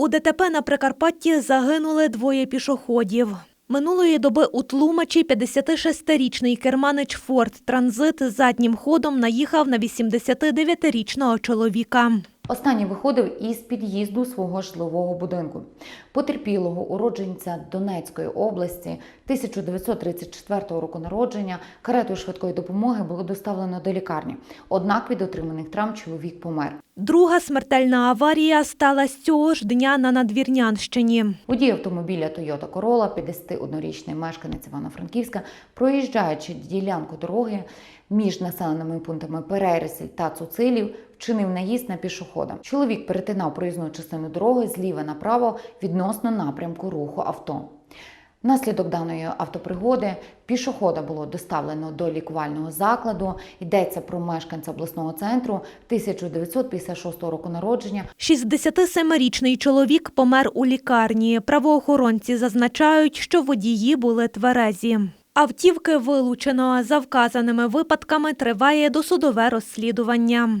У ДТП на Прикарпатті загинули двоє пішоходів. Минулої доби у Тлумачі 56-річний керманич Форд Транзит заднім ходом наїхав на 89-річного чоловіка. Останній виходив із під'їзду свого житлового будинку. Потерпілого уродженця Донецької області 1934 року народження каретою швидкої допомоги було доставлено до лікарні. Однак від отриманих травм чоловік помер. Друга смертельна аварія сталася цього ж дня на Надвірнянщині. Водій автомобіля Toyota Corolla, 51-річний мешканець Івано-Франківська, проїжджаючи ділянку дороги між населеними пунктами Перерісель та Цуцилів, вчинив наїзд на пішохода. Чоловік перетинав проїзну частину дороги зліва направо відносно напрямку руху авто. Внаслідок даної автопригоди пішохода було доставлено до лікувального закладу. Йдеться про мешканця обласного центру 1956 року народження. 67-річний чоловік помер у лікарні. Правоохоронці зазначають, що водії були тверезі. Автівки вилучено. За вказаними випадками триває досудове розслідування.